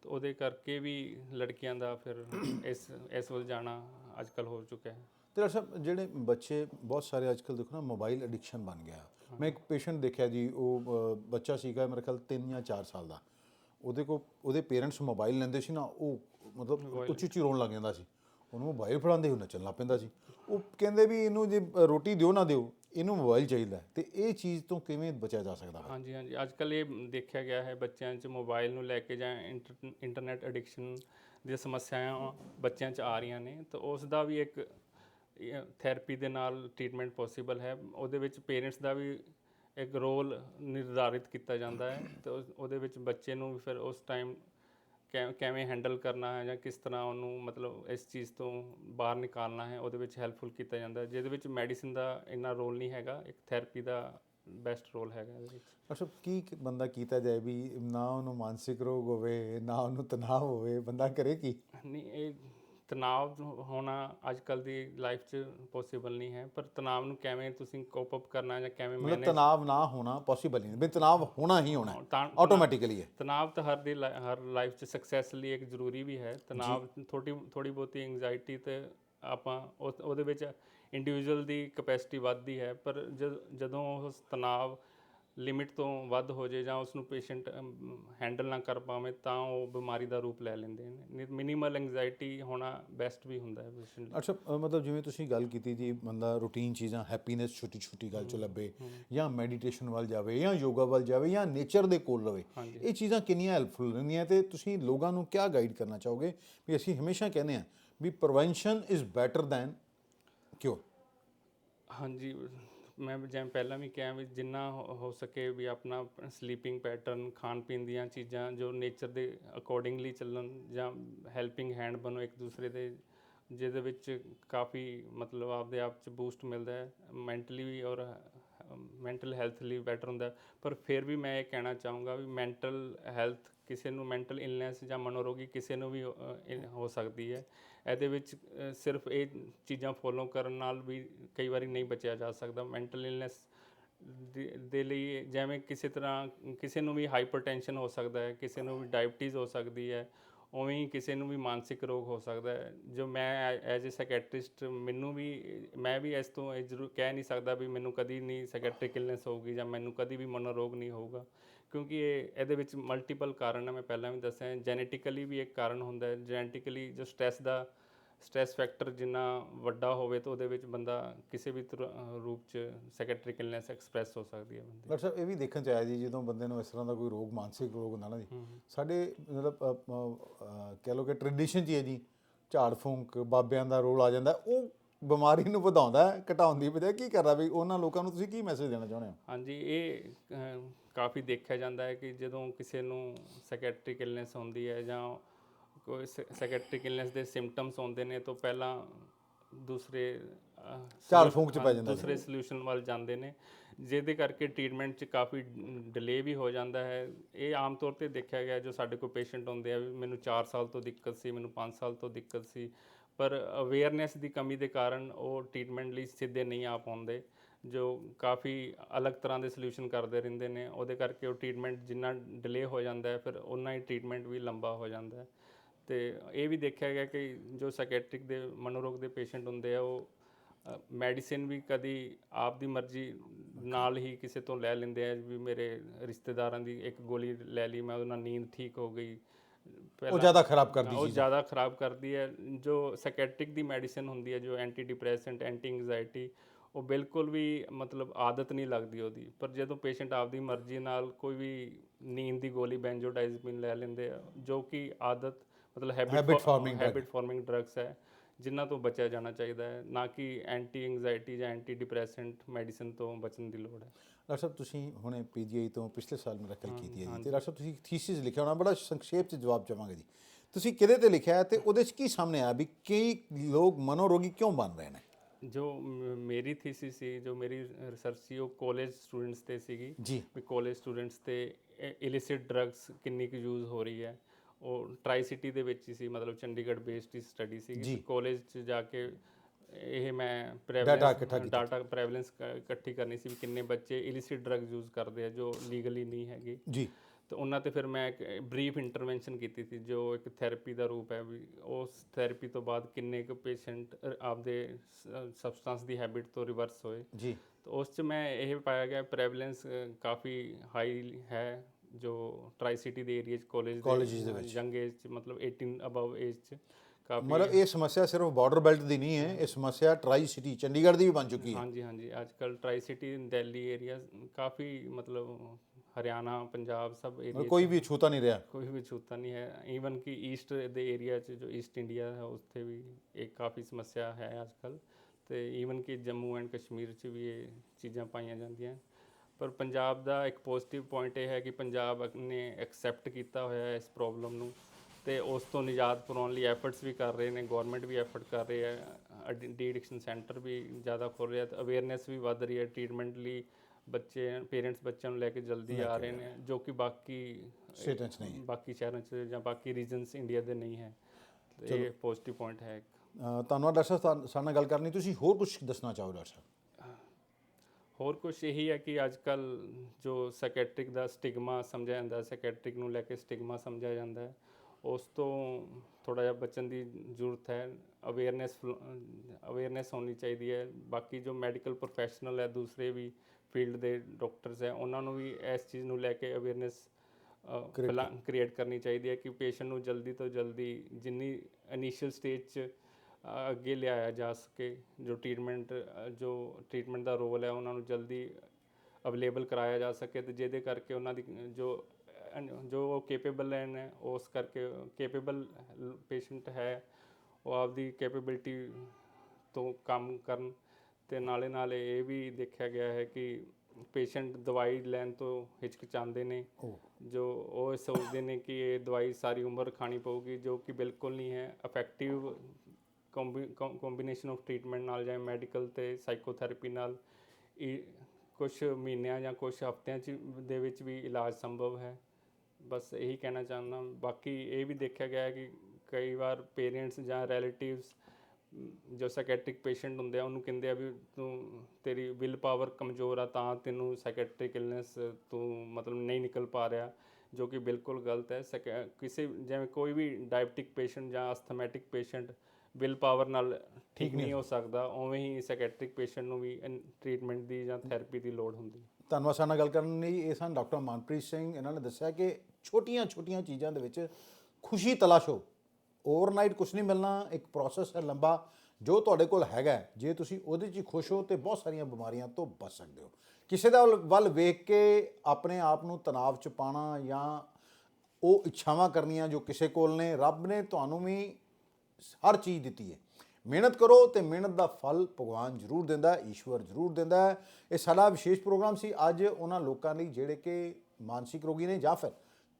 ਤਾਂ ਉਹਦੇ ਕਰਕੇ ਵੀ ਲੜਕੀਆਂ ਦਾ ਫਿਰ ਇਸ ਇਸ ਵੱਲ ਜਾਣਾ ਅੱਜ ਕੱਲ ਹੋ ਚੁੱਕਾ ਹੈ। ਤੇ ਸਾਹਿਬ ਜਿਹੜੇ ਬੱਚੇ ਬਹੁਤ ਸਾਰੇ ਅੱਜਕੱਲ ਦੇਖੋ ਨਾ ਮੋਬਾਈਲ ਐਡਿਕਸ਼ਨ ਬਣ ਗਿਆ। ਮੈਂ ਇੱਕ ਪੇਸ਼ੈਂਟ ਦੇਖਿਆ ਜੀ ਉਹ ਬੱਚਾ ਸੀਗਾ ਮੇਰੇ ਖਿਆਲ 3 ਜਾਂ 4 ਸਾਲ ਦਾ। ਉਹਦੇ ਕੋ ਉਹਦੇ ਪੇਰੈਂਟਸ ਮੋਬਾਈਲ ਲੈਂਦੇ ਸੀ ਨਾ ਉਹ ਮਤਲਬ ਉੱਚੀ ਉੱਚੀ ਰੋਣ ਲੱਗ ਜਾਂਦਾ ਸੀ। ਉਹਨੂੰ ਮੋਬਾਈਲ ਫੜਾਉਂਦੇ ਹੀ ਨੱਚਣ ਲੱਗ ਪੈਂਦਾ ਸੀ। ਉਹ ਕਹਿੰਦੇ ਵੀ ਇਹਨੂੰ ਜੇ ਰੋਟੀ ਦਿਓ ਨਾ ਦਿਓ ਇਹਨੂੰ ਮੋਬਾਈਲ ਚਾਹੀਦਾ। ਤੇ ਇਹ ਚੀਜ਼ ਤੋਂ ਕਿਵੇਂ ਬਚਿਆ ਜਾ ਸਕਦਾ ਹੈ? ਹਾਂਜੀ ਹਾਂਜੀ। ਅੱਜ ਕੱਲ ਇਹ ਦੇਖਿਆ ਗਿਆ ਹੈ ਬੱਚਿਆਂ 'ਚ ਮੋਬਾਈਲ ਨੂੰ ਲੈ ਕੇ ਜਾਂ ਇੰਟਰ- ਇੰਟਰਨੈਟ ਐਡਿਕਸ਼ਨ ਦੀਆਂ ਸਮੱਸਿਆਵਾਂ ਬੱਚਿਆਂ 'ਚ ਆ ਰਹੀਆਂ ਨੇ। ਤਾਂ ਉਸ ਦਾ ਵੀ ਇੱਕ ਥੈਰੇਪੀ ਦੇ ਨਾਲ ਟ੍ਰੀਟਮੈਂਟ ਪੋਸੀਬਲ ਹੈ। ਉਹਦੇ ਵਿੱਚ ਪੇਰੈਂਟਸ ਦਾ ਵੀ ਇੱਕ ਰੋਲ ਨਿਰਧਾਰਿਤ ਕੀਤਾ ਜਾਂਦਾ ਹੈ। ਤੇ ਉਹਦੇ ਵਿੱਚ ਬੱਚੇ ਨੂੰ ਫਿਰ ਉਸ ਟਾਈਮ ਕਿਵੇਂ ਹੈਂਡਲ ਕਰਨਾ ਹੈ ਜਾਂ ਕਿਸ ਤਰ੍ਹਾਂ ਉਹਨੂੰ ਮਤਲਬ ਇਸ ਚੀਜ਼ ਤੋਂ ਬਾਹਰ ਨਿਕਾਲਣਾ ਹੈ ਉਹਦੇ ਵਿੱਚ ਹੈਲਪਫੁਲ ਕੀਤਾ ਜਾਂਦਾ ਜਿਹਦੇ ਵਿੱਚ ਮੈਡੀਸਿਨ ਦਾ ਇੰਨਾ ਰੋਲ ਨਹੀਂ ਹੈਗਾ ਇੱਕ ਥੈਰੇਪੀ ਦਾ ਬੈਸਟ ਰੋਲ ਹੈਗਾ ਇਹਦੇ ਵਿੱਚ। ਕੀ ਕ- ਬੰਦਾ ਕੀਤਾ ਜਾਏ ਵੀ ਨਾ ਉਹਨੂੰ ਮਾਨਸਿਕ ਰੋਗ ਹੋਵੇ ਨਾ ਉਹਨੂੰ ਤਣਾਅ ਹੋਵੇ ਬੰਦਾ ਕਰੇ ਕੀ? ਨਹੀਂ ਇਹ ਤਣਾਅ ਹੋਣਾ ਅੱਜ ਕੱਲ ਦੀ ਲਾਈਫ 'ਚ ਪੋਸੀਬਲ ਨਹੀਂ ਹੈ ਪਰ ਤਣਾਅ ਨੂੰ ਕਿਵੇਂ ਤੁਸੀਂ ਕੋਪ ਅਪ ਕਰਨਾ ਜਾਂ ਕਿਵੇਂ ਮੈਨੇਜ ਤਣਾਅ ਨਾ ਹੋਣਾ ਪੋਸੀਬਲ ਨਹੀਂ ਵੀ ਤਣਾਅ ਹੋਣਾ ਹੀ ਹੋਣਾ ਆਟੋਮੈਟਿਕਲੀ ਹੈ। ਤਣਾਅ ਤਾਂ ਹਰ ਦੀ ਹਰ ਲਾਈਫ 'ਚ ਸਕਸੈਸ ਲਈ ਇੱਕ ਜ਼ਰੂਰੀ ਵੀ ਹੈ। ਤਣਾਅ ਥੋੜੀ ਥੋੜੀ ਬਹੁਤੀ ਐਂਗਜ਼ਾਇਟੀ ਤੇ ਆਪਾਂ ਉਹ- ਉਹਦੇ ਵਿੱਚ ਇੰਡੀਵਿਜੂਅਲ ਦੀ ਕਪੈਸਿਟੀ ਵੱਧਦੀ ਹੈ ਪਰ ਜਦ- ਜਦੋਂ ਉਸ ਤਣਾਅ ਲਿਮਿਟ ਤੋਂ ਵੱਧ ਹੋ ਜੇ ਜਾਂ ਉਸ ਨੂੰ ਪੇਸ਼ੈਂਟ ਹੈਂਡਲ ਨਾ ਕਰ ਪਾਵੇ ਤਾਂ ਉਹ ਬਿਮਾਰੀ ਦਾ ਰੂਪ ਲੈ ਲੈਂਦੇ ਨੇ। ਮਿਨੀਮਲ ਐਂਗਜ਼ਾਇਟੀ ਹੋਣਾ ਬੈਸਟ ਵੀ ਹੁੰਦਾ ਹੈ ਪੇਸ਼ੈਂਟ ਲਈ। ਅੱਛਾ ਮਤਲਬ ਜਿਵੇਂ ਤੁਸੀਂ ਗੱਲ ਕੀਤੀ ਜੀ ਬੰਦਾ ਰੂਟੀਨ ਚੀਜ਼ਾਂ ਹੈਪੀਨੈਸ ਛੋਟੀ ਛੋਟੀ ਗੱਲ ਚ ਲੱਭੇ ਜਾਂ ਮੈਡੀਟੇਸ਼ਨ ਵੱਲ ਜਾਵੇ ਜਾਂ ਯੋਗਾ ਵੱਲ ਜਾਵੇ ਜਾਂ ਨੇਚਰ ਦੇ ਕੋਲ ਰਵੇ। ਇਹ ਚੀਜ਼ਾਂ ਕਿੰਨੀਆਂ ਹੈਲਪਫੁਲ ਰਹਿੰਦੀਆਂ ਤੇ ਤੁਸੀਂ ਲੋਕਾਂ ਨੂੰ ਕਿਆ ਗਾਈਡ ਕਰਨਾ ਚਾਹੋਗੇ? ਵੀ ਅਸੀਂ ਹਮੇਸ਼ਾ ਕਹਿੰਦੇ ਆ ਵੀ prevention is better than cure ਹਾਂਜੀ ਮੈਂ ਜਿਵੇਂ ਪਹਿਲਾਂ ਵੀ ਕਿਹਾ ਵੀ ਜਿੰਨਾ ਹੋ ਹੋ ਸਕੇ ਵੀ ਆਪਣਾ ਸਲੀਪਿੰਗ ਪੈਟਰਨ ਖਾਣ ਪੀਣ ਦੀਆਂ ਚੀਜ਼ਾਂ ਜੋ ਨੇਚਰ ਦੇ ਅਕੋਰਡਿੰਗਲੀ ਚੱਲਣ ਜਾਂ ਹੈਲਪਿੰਗ ਹੈਂਡ ਬਣੋ ਇੱਕ ਦੂਸਰੇ ਦੇ, ਜਿਹਦੇ ਵਿੱਚ ਕਾਫੀ ਮਤਲਬ ਆਪਦੇ ਆਪ ਚ ਬੂਸਟ ਮਿਲਦਾ ਹੈ ਮੈਂਟਲੀ ਵੀ ਔਰ ਮੈਂਟਲ ਹੈਲਥ ਲਈ ਬੈਟਰ ਹੁੰਦਾ ਪਰ ਫਿਰ ਵੀ ਮੈਂ ਇਹ ਕਹਿਣਾ ਚਾਹੂੰਗਾ ਵੀ ਮੈਂਟਲ ਹੈਲਥ ਕਿਸੇ ਨੂੰ ਮੈਂਟਲ ਇਲਨੈਸ ਜਾਂ ਮਨੋਰੋਗੀ ਕਿਸੇ ਨੂੰ ਵੀ ਹੋ- ਸਕਦੀ ਹੈ। ਇਹਦੇ ਵਿੱਚ ਸਿਰਫ ਇਹ ਚੀਜ਼ਾਂ ਫੋਲੋ ਕਰਨ ਨਾਲ ਵੀ ਕਈ ਵਾਰੀ ਨਹੀਂ ਬਚਿਆ ਜਾ ਸਕਦਾ। ਮੈਂਟਲ ਇਲਨੈਸ ਦੇ ਲਈ ਜਿਵੇਂ ਕਿਸੇ ਤਰ੍ਹਾਂ, ਕਿਸੇ ਨੂੰ ਵੀ ਹਾਈਪਰਟੈਂਸ਼ਨ ਹੋ ਸਕਦਾ ਹੈ, ਕਿਸੇ ਨੂੰ ਵੀ ਡਾਇਬਟੀਜ਼ ਹੋ ਸਕਦੀ ਹੈ, ਉਵੇਂ ਹੀ ਕਿਸੇ ਨੂੰ ਵੀ ਮਾਨਸਿਕ ਰੋਗ ਹੋ ਸਕਦਾ ਹੈ। ਜੋ ਮੈਂ ਐਜ਼ ਅ ਸਾਈਕੈਟ੍ਰਿਸਟ ਮੈਨੂੰ ਵੀ, ਮੈਂ ਵੀ ਇਸ ਤੋਂ ਇਹ ਜ਼ਰੂਰ ਕਹਿ ਨਹੀਂ ਸਕਦਾ ਵੀ ਮੈਨੂੰ ਕਦੀ ਨਹੀਂ ਸਾਈਕੈਟ੍ਰਿਕ ਇਲਨੈਸ ਹੋਊਗੀ ਜਾਂ ਮੈਨੂੰ ਕਦੀ ਵੀ ਮਨੋਰੋਗ ਨਹੀਂ ਹੋਊਗਾ। ਕਿਉਂਕਿ ਇਹ ਇਹਦੇ ਵਿੱਚ ਮਲਟੀਪਲ ਕਾਰਨ ਹੈ ਮੈਂ ਪਹਿਲਾਂ ਵੀ ਦੱਸਿਆ ਜੈਨੇਟਿਕਲੀ ਵੀ ਇੱਕ ਕਾਰਨ ਹੁੰਦਾ ਹੈ। ਜੈਨੇਟਿਕਲੀ ਜੋ ਸਟ੍ਰੈਸ ਦਾ ਸਟ੍ਰੈਸ ਫੈਕਟਰ ਜਿੰਨਾ ਵੱਡਾ ਹੋਵੇ ਤਾਂ ਉਹਦੇ ਵਿੱਚ ਬੰਦਾ ਕਿਸੇ ਵੀ ਰੂਪ ਚ ਸਾਈਕੈਟ੍ਰਿਕ ਇਲਨੈਸ ਐਕਸਪ੍ਰੈਸ ਹੋ ਸਕਦੀ ਹੈ ਬੰਦੇ ਡਾਕਟਰ ਸਾਹਿਬ ਇਹ ਵੀ ਦੇਖਣ ਚ ਆਇਆ ਜੀ ਜਦੋਂ ਬੰਦੇ ਨੂੰ ਇਸ ਤਰ੍ਹਾਂ ਦਾ ਕੋਈ ਰੋਗ ਮਾਨਸਿਕ ਰੋਗ ਹੁੰਦਾ ਨਾ ਜੀ ਸਾਡੇ ਮਤਲਬ ਕਹਿ ਲਓ ਕਿ ਟ੍ਰੈਡੀਸ਼ਨ 'ਚ ਹੈ ਜੀ ਝਾੜ ਫੂੰਕ ਬਾਬਿਆਂ ਦਾ ਰੋਲ ਆ ਜਾਂਦਾ ਉਹ ਬਿਮਾਰੀ ਨੂੰ ਵਧਾਉਂਦਾ ਹੈ ਘਟਾਉਣ ਦੀ ਬਜਾਏ ਕੀ ਕਰਦਾ ਵੀ ਉਹਨਾਂ ਲੋਕਾਂ ਨੂੰ ਤੁਸੀਂ ਕੀ ਮੈਸੇਜ ਦੇਣਾ ਚਾਹੁੰਦੇ ਹੋ ਹਾਂਜੀ ਇਹ ਅਹ, ਕਾਫੀ ਦੇਖਿਆ ਜਾਂਦਾ ਹੈ ਕਿ ਜਦੋਂ ਕਿਸੇ ਨੂੰ ਸਾਈਕੈਟ੍ਰਿਕ ਇਲਨੈਸ ਹੁੰਦੀ ਹੈ ਜਾਂ ਕੋਈ ਸਾਈਕੈਟ੍ਰਿਕ ਇਲਨੈਸ ਦੇ ਸਿੰਪਟਮਸ ਆਉਂਦੇ ਨੇ ਤਾਂ ਪਹਿਲਾਂ ਦੂਸਰੇ ਅਹ, ਝਾੜ ਫੂੰਕ 'ਚ ਪੈ ਹਾਂ, ਜਾਂਦਾ ਜੀ। ਦੂਸਰੇ ਸੋਲੂਸ਼ਨ ਵੱਲ ਜਾਂਦੇ ਨੇ ਜਿਹਦੇ ਕਰਕੇ ਟ੍ਰੀਟਮੈਂਟ 'ਚ ਕਾਫੀ ਡਿਲੇ ਵੀ ਹੋ ਜਾਂਦਾ ਹੈ ਇਹ ਆਮ ਤੌਰ ਤੇ ਦੇਖਿਆ ਗਿਆ ਜੋ ਸਾਡੇ ਕੋਲ ਪੇਸ਼ੈਂਟ ਹੁੰਦੇ ਆ ਵੀ ਮੈਨੂੰ 4 ਸਾਲ ਤੋਂ ਦਿੱਕਤ ਸੀ ਮੈਨੂੰ 5 ਸਾਲ ਤੋਂ ਦਿੱਕਤ ਸੀ ਪਰ ਅਵੇਅਰਨੈਸ ਦੀ ਕਮੀ ਦੇ ਕਾਰਨ ਉਹ ਟ੍ਰੀਟਮੈਂਟ ਲਈ ਸਿੱਧੇ ਨਹੀਂ ਆ ਪਾਉਂਦੇ, ਜੋ ਕਾਫੀ ਅਲੱਗ ਤਰ੍ਹਾਂ ਦੇ ਸੋਲੂਸ਼ਨ ਕਰਦੇ ਰਹਿੰਦੇ ਨੇ। ਉਹਦੇ ਕਰਕੇ ਉਹ ਟ੍ਰੀਟਮੈਂਟ ਜਿੰਨਾ ਡਿਲੇ ਹੋ ਜਾਂਦਾ ਹੈ, ਫਿਰ ਉਨਾ ਹੀ ਟ੍ਰੀਟਮੈਂਟ ਵੀ ਲੰਬਾ ਹੋ ਜਾਂਦਾ ਹੈ। ਤੇ ਇਹ ਵੀ ਦੇਖਿਆ ਗਿਆ ਕਿ ਜੋ ਸਾਈਕੈਟ੍ਰਿਕ ਦੇ ਮਨੋਰੋਗ ਦੇ ਪੇਸ਼ੈਂਟ ਹੁੰਦੇ ਆ, ਉਹ ਮੈਡੀਸਿਨ ਵੀ ਕਦੀ ਆਪ ਦੀ ਮਰਜ਼ੀ ਨਾਲ ਹੀ ਕਿਸੇ ਤੋਂ ਲੈ ਲੈਂਦੇ ਆ। ਵੀ ਮੇਰੇ ਰਿਸ਼ਤੇਦਾਰਾਂ ਦੀ ਇੱਕ ਗੋਲੀ ਲੈ ਲਈ, ਮੈਂ ਉਹਦੇ ਨਾਲ ਨੀਂਦ ਠੀਕ ਹੋ ਗਈ ਉਹ ਜ਼ਿਆਦਾ ਖਰਾਬ ਕਰਦੀ ਉਹ ਜ਼ਿਆਦਾ ਖਰਾਬ ਕਰਦੀ ਹੈ। ਜੋ ਸਾਈਕੈਟ੍ਰਿਕ ਦੀ ਮੈਡੀਸਿਨ ਹੁੰਦੀ ਹੈ ਜੋ ਐਂਟੀ ਡਿਪਰੈਸੈਂਟ ਐਂਟੀ ਐਂਗਜ਼ਾਇਟੀ ਉਹ ਬਿਲਕੁਲ ਵੀ ਮਤਲਬ ਆਦਤ ਨਹੀਂ ਲੱਗਦੀ ਉਹਦੀ। ਪਰ ਜਦੋਂ ਪੇਸ਼ੈਂਟ ਆਪਦੀ ਮਰਜ਼ੀ ਨਾਲ ਕੋਈ ਵੀ ਨੀਂਦ ਦੀ ਗੋਲੀ ਬੈਂਜੋਡਾਇਜ਼ਪਿਨ ਲੈ ਲੈਂਦੇ ਆ ਜੋ ਕਿ ਆਦਤ ਮਤਲਬ habit drug। Habit forming drugs ਹੈ ਜਿਨ੍ਹਾਂ ਤੋਂ ਬਚਿਆ ਜਾਣਾ ਚਾਹੀਦਾ ਹੈ। ਨਾ ਕਿ ਐਂਟੀ ਐਂਗਜ਼ਾਇਟੀ ਜਾਂ ਐਂਟੀ ਡਿਪਰੈਸੈਂਟ ਮੈਡੀਸਿਨ ਤੋਂ ਬਚਣ ਦੀ ਲੋੜ ਹੈ। ਡਾਕਟਰ ਸਾਹਿਬ ਤੁਸੀਂ ਹੁਣੇ ਪੀਜੀਆਈ ਤੋਂ ਪਿਛਲੇ ਸਾਲ ਮੇਰਾ ਖਿਆਲ ਕੀਤੀ ਹੈ ਜੀ ਤੇ ਡਾਕਟਰ ਸਾਹਿਬ ਤੁਸੀਂ ਥੀਸਿਸ ਲਿਖਿਆ ਹੋਣਾ ਬੜਾ ਸੰਖੇਪ ਚ ਜਵਾਬ ਚਾਹਾਂਗੇ ਜੀ। ਤੁਸੀਂ ਕਿਹਦੇ ਤੇ ਲਿਖਿਆ ਤੇ ਉਹਦੇ ਚ ਕੀ ਸਾਹਮਣੇ ਆਇਆ ਵੀ ਕਈ ਲੋਕ ਮਨੋਰੋਗੀ ਕਿਉਂ ਬਣ ਰਹੇ ਨੇ? ਜੋ ਮੇਰੀ ਥੀਸਿਸ ਸੀ ਜੋ ਮੇਰੀ ਰਿਸਰਚ ਸੀ ਉਹ ਕਾਲਜ ਸਟੂਡੈਂਟਸ ਤੇ ਸੀਗੀ। ਜੀ। ਵੀ ਕਾਲਜ ਸਟੂਡੈਂਟਸ ਤੇ ਇਲਿਸਿਟ ਡਰੱਗਸ ਕਿੰਨੀ ਕੁ ਯੂਜ਼ ਹੋ ਰਹੀ ਹੈ। ਉਹ ਟਰਾਈ ਸਿਟੀ ਦੇ ਵਿੱਚ ਹੀ ਸੀ ਮਤਲਬ ਚੰਡੀਗੜ੍ਹ ਬੇਸਡ ਹੀ ਸਟੱਡੀ। ਸੀਗੀ ਕਾਲਜ 'ਚ ਜਾ ਕੇ ਇਹ ਮੈਂ ਕੀਤਾ। ਡਾਟਾ ਪ੍ਰੈਵਲੈਂਸ ਇਕੱਠੀ ਕਰਨੀ ਸੀ ਵੀ ਕਿੰਨੇ ਬੱਚੇ ਇਲਿਸਿਟ ਡਰੱਗਸ ਯੂਜ਼ ਕਰਦੇ ਆ ਜੋ ਲੀਗਲੀ ਨਹੀਂ ਹੈਗੇ। ਜੀ। ਤੇ ਉਹਨਾਂ ਤੇ ਫਿਰ ਮੈਂ ਇੱਕ ਬਰੀਫ ਇੰਟਰਵੈਂਸ਼ਨ ਕੀਤੀ ਸੀ ਜੋ ਇੱਕ ਥੈਰੇਪੀ ਦਾ ਰੂਪ ਹੈ ਵੀ ਉਸ ਥੈਰੇਪੀ ਤੋਂ ਬਾਅਦ ਕਿੰਨੇ ਕੁ ਪੇਸ਼ੈਂਟ ਆਪਦੇ ਸਬਸਟੈਂਸ ਦੀ ਹੈਬਿਟ ਤੋਂ ਰਿਵਰਸ ਹੋਏ। ਜੀ। ਤਾਂ ਉਸ 'ਚ ਮੈਂ ਇਹ ਪਾਇਆ ਗਿਆ ਪ੍ਰੈਵਲੈਂਸ ਕਾਫੀ ਹਾਈ ਹੈ ਜੋ ਟਰਾਈ ਸਿਟੀ ਦੇ ਏਰੀਆ 'ਚ ਕਾਲਜ ਦੇ ਵਿੱਚ। ਯੰਗ ਏਜ 'ਚ ਮਤਲਬ 18 ਅਬਵ ਏਜ 'ਚ। ਕਾਫੀ ਮਤਲਬ ਇਹ ਸਮੱਸਿਆ ਸਿਰਫ ਬਾਰਡਰ ਬੈਲਟ ਦੀ ਨਹੀਂ ਹੈ ਇਹ ਸਮੱਸਿਆ ਟਰਾਈ ਸਿਟੀ ਚੰਡੀਗੜ੍ਹ ਦੀ ਵੀ ਬਣ ਚੁੱਕੀ ਹੈ। ਹਾਂਜੀ ਹਾਂਜੀ ਅੱਜ ਕੱਲ ਟਰਾਈ ਸਿਟੀ ਦਿੱਲੀ ਏਰੀਆ ਕਾਫੀ ਮਤਲਬ ਹਰਿਆਣਾ ਪੰਜਾਬ ਸਭ ਏਰੀਆ ਕੋਈ ਵੀ ਛੂਤਾ ਨਹੀਂ ਰਿਹਾ। ਕੋਈ ਵੀ ਛੂਤਾ ਨਹੀਂ ਹੈ। ਈਵਨ ਕਿ ਈਸਟ ਦੇ ਏਰੀਆ 'ਚ ਜੋ ਈਸਟ ਇੰਡੀਆ ਹੈ ਉੱਥੇ ਵੀ ਇਹ ਕਾਫੀ ਸਮੱਸਿਆ ਹੈ ਅੱਜ ਕੱਲ ਤੇ ਈਵਨ ਕਿ ਜੰਮੂ ਐਂਡ ਕਸ਼ਮੀਰ 'ਚ ਵੀ ਇਹ ਚੀਜ਼ਾਂ ਪਾਈਆਂ ਜਾਂਦੀਆਂ। ਪਰ ਪੰਜਾਬ ਦਾ ਇੱਕ ਪੋਜ਼ਿਟਿਵ ਪੁਆਇੰਟ ਇਹ ਹੈ ਕਿ ਪੰਜਾਬ ਨੇ ਐਕਸੈਪਟ ਕੀਤਾ ਹੋਇਆ ਹੈ ਇਸ ਪ੍ਰੋਬਲਮ ਨੂੰ। ਤੇ ਉਸ ਤੋਂ ਨਿਜਾਤ ਪਾਉਣ ਲਈ ਐਫਰਟਸ ਵੀ ਕਰ ਰਹੇ ਨੇ ਗਵਰਨਮੈਂਟ ਵੀ ਐਫਰਟ ਕਰ ਰਹੀ ਹੈ ਡੀ ਐਡਿਕਸ਼ਨ ਸੈਂਟਰ ਵੀ ਜ਼ਿਆਦਾ ਖੁੱਲ ਰਿਹਾ ਤੇ ਅਵੇਅਰਨੈਸ ਵੀ ਵੱਧ ਰਹੀ ਹੈ ਟ੍ਰੀਟਮੈਂਟ ਲਈ ਬੱਚੇ ਪੇਰੈਂਟਸ ਬੱਚਿਆਂ ਨੂੰ ਲੈ ਕੇ ਜਲਦੀ ਆ ਰਹੇ ਨੇ ਜੋ ਕਿ ਬਾਕੀ ਸਟੇਟਾਂ 'ਚ ਨਹੀਂ ਬਾਕੀ ਸ਼ਹਿਰਾਂ 'ਚ ਜਾਂ ਬਾਕੀ ਰੀਜਨਸ ਇੰਡੀਆ ਦੇ ਨਹੀਂ ਹੈ। ਇਹ ਪੋਜ਼ਿਟਿਵ ਪੁਆਇੰਟ ਹੈ ਧੰਨਵਾਦ ਡਾਕਟਰ ਸਾਹਿਬ ਸਾਡੇ ਨਾਲ ਗੱਲ ਕਰਨੀ ਤੁਸੀਂ ਹੋਰ ਕੁਝ ਦੱਸਣਾ ਚਾਹੋ ਡਾਕਟਰ ਸਾਹਿਬ? ਹੋਰ ਕੁਝ ਇਹੀ ਹੈ ਕਿ ਅੱਜ ਕੱਲ ਜੋ ਸਾਈਕੈਟ੍ਰਿਕ ਦਾ ਸਟਿਗਮਾ ਸਮਝਿਆ ਜਾਂਦਾ ਹੈ ਸਾਈਕੈਟ੍ਰਿਕ ਨੂੰ ਲੈ ਕੇ ਸਟਿਗਮਾ ਸਮਝਿਆ ਜਾਂਦਾ ਹੈ। ਉਸ ਤੋਂ ਥੋੜਾ ਜਿਹਾ ਬਚਣ ਦੀ ਜ਼ਰੂਰਤ ਹੈ। ਅਵੇਅਰਨੈਸ ਅਵੇਅਰਨੈਸ ਹੋਣੀ ਚਾਹੀਦੀ ਹੈ। ਬਾਕੀ ਜੋ ਮੈਡੀਕਲ ਪ੍ਰੋਫੈਸ਼ਨਲ ਹੈ ਦੂਸਰੇ ਵੀ ਫੀਲਡ ਦੇ ਡਾਕਟਰਸ ਹੈ ਉਹਨਾਂ ਨੂੰ ਵੀ ਇਸ ਚੀਜ਼ ਨੂੰ ਲੈ ਕੇ ਅਵੇਅਰਨੈਸ ਕ੍ਰੀਏਟ ਕਰਨੀ ਚਾਹੀਦੀ ਹੈ ਕਿ ਪੇਸ਼ੈਂਟ ਨੂੰ ਜਲਦੀ ਤੋਂ ਜਲਦੀ ਜਿੰਨੀ ਇਨੀਸ਼ੀਅਲ ਸਟੇਜ 'ਚ ਅੱਗੇ ਲਿਆਇਆ ਜਾ ਸਕੇ ਜੋ ਟ੍ਰੀਟਮੈਂਟ ਜੋ ਟ੍ਰੀਟਮੈਂਟ ਦਾ ਰੋਲ ਹੈ ਉਹਨਾਂ ਨੂੰ ਜਲਦੀ ਅਵੇਲੇਬਲ ਕਰਾਇਆ ਜਾ ਸਕੇ ਤੇ ਜਿਹਦੇ ਕਰਕੇ ਉਹਨਾਂ ਦੀ ਜੋ ਜੋ ਕੇਪੇਬਲ ਨੇ ਉਸ ਕਰਕੇ ਕੇਪੇਬਲ ਪੇਸ਼ੈਂਟ ਹੈ ਉਹ ਆਪਦੀ ਕੈਪੇਬਿਲਿਟੀ ਤੋਂ ਕੰਮ ਕਰਨ ਤੇ ਨਾਲੇ ਨਾਲੇ ਇਹ ਵੀ ਦੇਖਿਆ ਗਿਆ ਹੈ ਕਿ ਪੇਸ਼ੈਂਟ ਦਵਾਈ ਲੈਣ ਤੋਂ ਹਿਚਕਚਾਉਂਦੇ ਨੇ ਉਹ ਜੋ ਉਹ ਸੋਚਦੇ ਨੇ ਕਿ ਇਹ ਦਵਾਈ ਸਾਰੀ ਉਮਰ ਖਾਣੀ ਪਊਗੀ ਜੋ ਕਿ ਬਿਲਕੁਲ ਨਹੀਂ ਹੈ ਇਫੈਕਟਿਵ ਕੰਬੀਨੇਸ਼ਨ ਆਫ ਟ੍ਰੀਟਮੈਂਟ ਨਾਲ ਜਾਂ ਮੈਡੀਕਲ ਤੇ ਸਾਈਕੋਥੈਰੇਪੀ ਨਾਲ ਇਹ ਕੁਝ ਮਹੀਨਿਆਂ ਜਾਂ ਕੁਝ ਹਫ਼ਤਿਆਂ ਚ ਦੇ ਵਿੱਚ ਵੀ ਇਲਾਜ ਸੰਭਵ ਹੈ। ਬਸ ਇਹੀ ਕਹਿਣਾ ਚਾਹੁੰਦਾ ਬਾਕੀ ਇਹ ਵੀ ਦੇਖਿਆ ਗਿਆ ਹੈ ਕਿ ਕਈ ਵਾਰ ਪੇਰੈਂਟਸ ਜਾਂ ਰਿਲੇਟਿਵਸ ਜੋ ਸਾਈਕੈਟ੍ਰਿਕ ਪੇਸ਼ੈਂਟ ਹੁੰਦੇ ਆ ਉਹਨੂੰ ਕਹਿੰਦੇ ਆ ਵੀ ਤੂੰ ਤੇਰੀ ਵਿਲ ਪਾਵਰ ਕਮਜ਼ੋਰ ਆ ਤਾਂ ਤੈਨੂੰ ਸਾਈਕੈਟ੍ਰਿਕ ਇਲਨੈਸ ਤੂੰ ਮਤਲਬ ਨਹੀਂ ਨਿਕਲ ਪਾ ਰਿਹਾ ਜੋ ਕਿ ਬਿਲਕੁਲ ਗਲਤ ਹੈ। ਕਿਸੇ ਜਿਵੇਂ ਕੋਈ ਵੀ ਡਾਇਬਟਿਕ ਪੇਸ਼ੈਂਟ ਜਾਂ ਅਸਥਮੈਟਿਕ ਪੇਸ਼ੈਂਟ ਵਿਲ ਪਾਵਰ ਨਾਲ ਠੀਕ ਨਹੀਂ ਹੋ ਸਕਦਾ। ਉਵੇਂ ਹੀ ਸਾਈਕੈਟ੍ਰਿਕ ਪੇਸ਼ੈਂਟ ਨੂੰ ਵੀ ਟ੍ਰੀਟਮੈਂਟ ਦੀ ਜਾਂ ਥੈਰੇਪੀ ਦੀ ਲੋੜ ਹੁੰਦੀ ਹੈ। ਧੰਨਵਾਦ ਸਾਡੇ ਨਾਲ ਗੱਲ ਕਰਨ ਲਈ। ਇਹ ਸਨ ਡਾਕਟਰ ਮਨਪ੍ਰੀਤ ਸਿੰਘ। ਇਹਨਾਂ ਨੇ ਦੱਸਿਆ ਕਿ ਛੋਟੀਆਂ-ਛੋਟੀਆਂ ਚੀਜ਼ਾਂ ਦੇ ਵਿੱਚ ਖੁਸ਼ੀ ਤਲਾਸ਼ੋ ਓਵਰਨਾਈਟ ਕੁਝ ਨਹੀਂ ਮਿਲਣਾ, ਇੱਕ ਪ੍ਰੋਸੈਸ ਹੈ ਲੰਬਾ, ਜੋ ਤੁਹਾਡੇ ਕੋਲ ਹੈਗਾ ਜੇ ਤੁਸੀਂ ਉਹਦੇ 'ਚ ਹੀ ਖੁਸ਼ ਹੋ ਤੇ ਬਹੁਤ ਸਾਰੀਆਂ ਬਿਮਾਰੀਆਂ ਤੋਂ ਬਚ ਸਕਦੇ ਹੋ। ਕਿਸੇ ਦਾ ਵੱਲ- ਵੱਲ ਵੇਖ ਕੇ ਆਪਣੇ ਆਪ ਨੂੰ ਤਣਾਅ 'ਚ ਪਾਣਾ ਜਾਂ ਉਹ ਇੱਛਾਵਾਂ ਕਰਨੀਆਂ ਜੋ ਕਿਸੇ ਕੋਲ ਨੇ, ਰੱਬ ਨੇ ਤੁਹਾਨੂੰ ਵੀ ਹਰ ਚੀਜ਼ ਦਿੱਤੀ ਹੈ। ਮਿਹਨਤ ਕਰੋ ਤੇ ਮਿਹਨਤ ਦਾ ਫਲ ਭਗਵਾਨ ਜ਼ਰੂਰ ਦਿੰਦਾ ਈਸ਼ਵਰ ਜ਼ਰੂਰ ਦਿੰਦਾ ਇਹ ਸਾਡਾ ਵਿਸ਼ੇਸ਼ ਪ੍ਰੋਗਰਾਮ ਸੀ। ਅੱਜ ਉਹਨਾਂ ਲੋਕਾਂ ਲਈ ਜਿਹੜੇ ਕਿ ਮਾਨਸਿਕ ਰੋਗੀ ਨੇ ਜਾਂ ਫਿਰ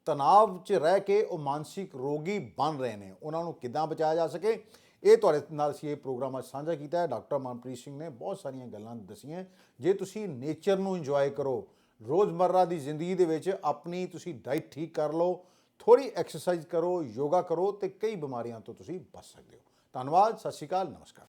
ਤਣਾਅ 'ਚ ਰਹਿ ਕੇ ਉਹ ਮਾਨਸਿਕ ਰੋਗੀ ਬਣ ਰਹੇ ਨੇ। ਉਹਨਾਂ ਨੂੰ ਕਿੱਦਾਂ ਬਚਾਇਆ ਜਾ ਸਕੇ? ਇਹ ਤੁਹਾਡੇ ਨਾਲ ਅਸੀਂ ਇਹ ਪ੍ਰੋਗਰਾਮ ਅੱਜ ਸਾਂਝਾ ਕੀਤਾ ਹੈ। ਡਾਕਟਰ ਮਨਪ੍ਰੀਤ ਸਿੰਘ ਨੇ ਬਹੁਤ ਸਾਰੀਆਂ ਗੱਲਾਂ ਦੱਸੀਆਂ ਜੇ ਤੁਸੀਂ ਨੇਚਰ ਨੂੰ ਇੰਜੋਏ ਕਰੋ, ਰੋਜ਼ਮਰਰਾ ਦੀ ਜ਼ਿੰਦਗੀ ਦੇ ਵਿੱਚ ਆਪਣੀ ਤੁਸੀਂ ਡਾਈਟ ਠੀਕ ਕਰ ਲਓ ਥੋੜੀ ਐਕਸਰਸਾਈਜ਼ ਕਰੋ, ਯੋਗਾ ਕਰੋ ਤੇ ਕਈ ਬਿਮਾਰੀਆਂ ਤੋਂ ਤੁਸੀਂ ਬਚ ਸਕਦੇ ਹੋ। ਧੰਨਵਾਦ, ਸਤਿ ਸ਼੍ਰੀ ਅਕਾਲ, ਨਮਸਕਾਰ।